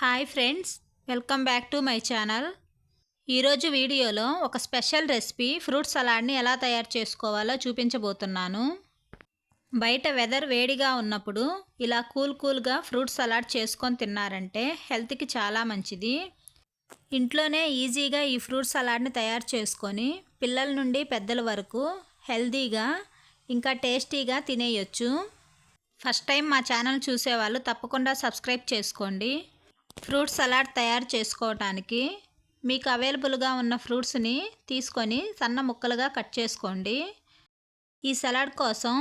Hi friends welcome back to my channel. ఈరోజు వీడియోలో ఒక స్పెషల్ రెసిపీ ఫ్రూట్ సలాడ్ని ఎలా తయారు చేసుకోవాలో చూపించబోతున్నాను. బయట వెదర్ వేడిగా ఉన్నప్పుడు ఇలా కూల్ కూల్గా ఫ్రూట్ సలాడ్ చేసుకొని తిన్నారంటే హెల్త్కి చాలా మంచిది. ఇంట్లోనే ఈజీగా ఈ ఫ్రూట్ సలాడ్ని తయారు చేసుకొని పిల్లల నుండి పెద్దల వరకు హెల్తీగా ఇంకా టేస్టీగా తినేయొచ్చు. ఫస్ట్ టైం మా ఛానల్ చూసేవాళ్ళు తప్పకుండా సబ్స్క్రైబ్ చేసుకోండి. ఫ్రూట్ సలాడ్ తయారు చేసుకోవటానికి మీకు అవైలబుల్గా ఉన్న ఫ్రూట్స్ని తీసుకొని సన్న ముక్కలుగా కట్ చేసుకోండి. ఈ సలాడ్ కోసం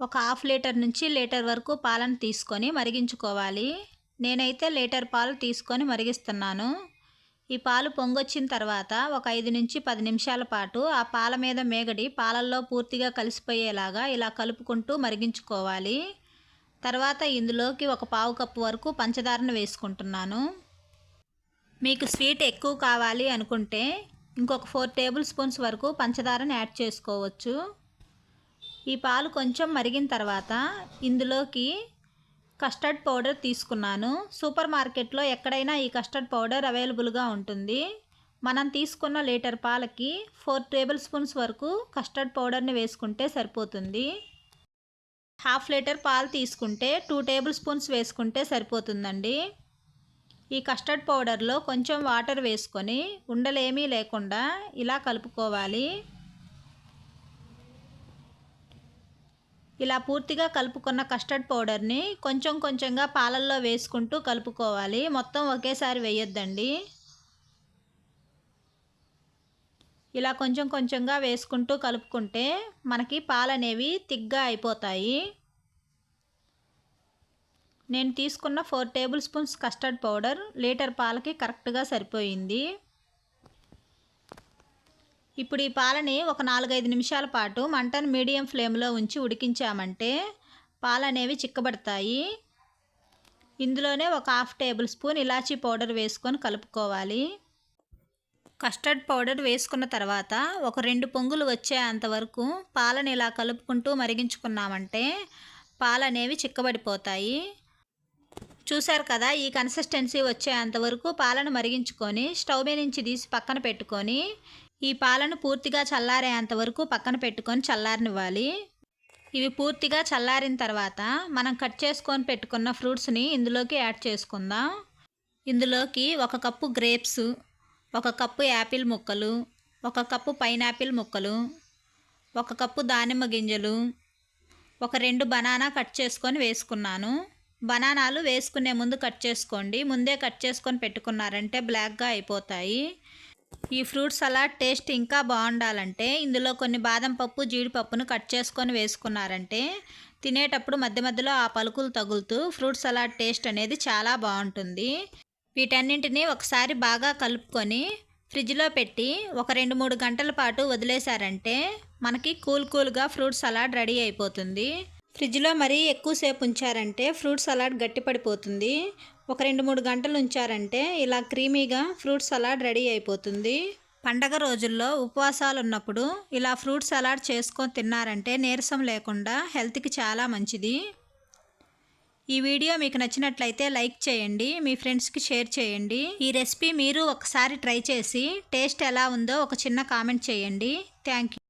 ఒక హాఫ్ లీటర్ నుంచి లీటర్ వరకు పాలను తీసుకొని మరిగించుకోవాలి. నేనైతే లీటర్ పాలు తీసుకొని మరిగిస్తున్నాను. ఈ పాలు పొంగొచ్చిన తర్వాత ఒక ఐదు నుంచి పది నిమిషాల పాటు ఆ పాల మీద మేగడి పాలల్లో పూర్తిగా కలిసిపోయేలాగా ఇలా కలుపుకుంటూ మరిగించుకోవాలి. తర్వాత ఇందులోకి ఒక పావు కప్పు వరకు పంచదారను వేసుకుంటున్నాను. మీకు స్వీట్ ఎక్కువ కావాలి అనుకుంటే ఇంకొక ఫోర్ టేబుల్ స్పూన్స్ వరకు పంచదారని యాడ్ చేసుకోవచ్చు. ఈ పాలు కొంచెం మరిగిన తర్వాత ఇందులోకి కస్టర్డ్ పౌడర్ తీసుకున్నాను. సూపర్ మార్కెట్లో ఎక్కడైనా ఈ కస్టర్డ్ పౌడర్ అవైలబుల్గా ఉంటుంది. మనం తీసుకున్న లీటర్ పాలకి ఫోర్ టేబుల్ స్పూన్స్ వరకు కస్టర్డ్ పౌడర్ని వేసుకుంటే సరిపోతుంది. హాఫ్ లీటర్ పాలు తీసుకుంటే టూ టేబుల్ స్పూన్స్ వేసుకుంటే సరిపోతుందండి. ఈ కస్టర్డ్ పౌడర్లో కొంచెం వాటర్ వేసుకొని ఉండలేమీ లేకుండా ఇలా కలుపుకోవాలి. ఇలా పూర్తిగా కలుపుకున్న కస్టర్డ్ పౌడర్ని కొంచెం కొంచెంగా పాలల్లో వేసుకుంటూ కలుపుకోవాలి. మొత్తం ఒకేసారి వేయొద్దండి. ఇలా కొంచెం కొంచెంగా వేసుకుంటూ కలుపుకుంటే మనకి పాలు అనేవి తిగ్గా అయిపోతాయి. నేను తీసుకున్న four tablespoons custard powder litre పాలకి కరెక్ట్గా సరిపోయింది. ఇప్పుడు ఈ పాలని ఒక నాలుగైదు నిమిషాల పాటు మంటను మీడియం ఫ్లేమ్లో ఉంచి ఉడికించామంటే పాలు అనేవి చిక్కబడతాయి. ఇందులోనే ఒక హాఫ్ టేబుల్ స్పూన్ ఇలాచీ పౌడర్ వేసుకొని కలుపుకోవాలి. కస్టర్డ్ పౌడర్ వేసుకున్న తర్వాత ఒక రెండు పొంగులు వచ్చేంత వరకు పాలను ఇలా కలుపుకుంటూ మరిగించుకున్నామంటే పాలు అనేవి చిక్కబడిపోతాయి. చూశారు కదా ఈ కన్సిస్టెన్సీ వచ్చేంత వరకు పాలను మరిగించుకొని స్టవ్ మీద నుంచి తీసి పక్కన పెట్టుకొని ఈ పాలను పూర్తిగా చల్లారేంత వరకు పక్కన పెట్టుకొని చల్లారనివ్వాలి. ఇవి పూర్తిగా చల్లారిన తర్వాత మనం కట్ చేసుకొని పెట్టుకున్న ఫ్రూట్స్ని ఇందులోకి యాడ్ చేసుకుందాం. ఇందులోకి ఒక కప్పు గ్రేప్స్ ఒక కప్పు యాపిల్ ముక్కలు ఒక కప్పు పైనాపిల్ ముక్కలు ఒక కప్పు దానిమ్మ గింజలు ఒక రెండు బనానా కట్ చేసుకొని వేసుకున్నాను. బనానాలు వేసుకునే ముందు కట్ చేసుకోండి. ముందే కట్ చేసుకొని పెట్టుకున్నారంటే బ్లాక్గా అయిపోతాయి. ఈ ఫ్రూట్ సలాడ్ టేస్ట్ ఇంకా బాగుండాలంటే ఇందులో కొన్ని బాదం పప్పు జీడిపప్పును కట్ చేసుకొని వేసుకున్నారంటే తినేటప్పుడు మధ్య మధ్యలో ఆ పలుకులు తగులుతూ ఫ్రూట్ సలాడ్ టేస్ట్ అనేది చాలా బాగుంటుంది. వీటన్నింటినీ ఒకసారి బాగా కలుపుకొని ఫ్రిడ్జ్లో పెట్టి ఒక రెండు మూడు గంటల పాటు వదిలేశారంటే మనకి కూల్ కూల్గా ఫ్రూట్ సలాడ్ రెడీ అయిపోతుంది. ఫ్రిడ్జ్లో మరీ ఎక్కువసేపు ఉంచారంటే ఫ్రూట్ సలాడ్ గట్టిపడిపోతుంది. ఒక రెండు మూడు గంటలు ఉంచారంటే ఇలా క్రీమీగా ఫ్రూట్ సలాడ్ రెడీ అయిపోతుంది. పండగ రోజుల్లో ఉపవాసాలు ఉన్నప్పుడు ఇలా ఫ్రూట్ సలాడ్ చేసుకొని తిన్నారంటే నీరసం లేకుండా హెల్త్కి చాలా మంచిది. ఈ వీడియో మీకు నచ్చినట్లయితే లైక్ చేయండి మీ ఫ్రెండ్స్కి షేర్ చేయండి. ఈ రెసిపీ మీరు ఒకసారి ట్రై చేసి టేస్ట్ ఎలా ఉందో ఒక చిన్న కామెంట్ చేయండి. థ్యాంక్